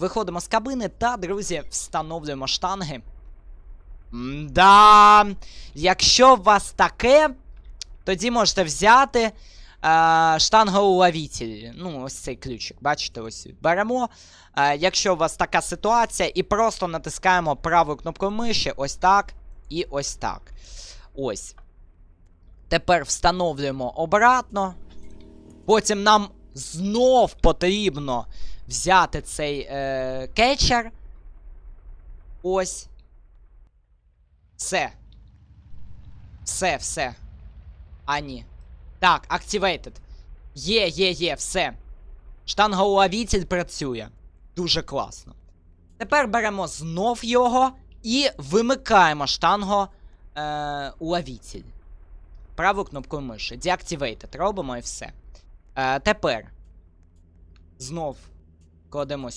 Виходимо з кабини та, друзі, встановлюємо штанги. Да, якщо у вас таке, тоді можете взяти е, штангоуловитель. Ну, ось цей ключик. Бачите, ось беремо. Е, якщо у вас така ситуація, і просто натискаємо правою кнопкою миші, ось так і ось так. Ось. Тепер встановлюємо обратно. Потім нам знов потрібно взяти цей е, кетчер. Ось. Все. Все, все. А, ні. Так, activated. Є, є, є, все. Штангоуловитель працює. Дуже класно. Тепер беремо знов його і вимикаємо штанго е, уловитель. Правою кнопкою миші. Deactivated. Робимо і все. Е, тепер. Знов кладемо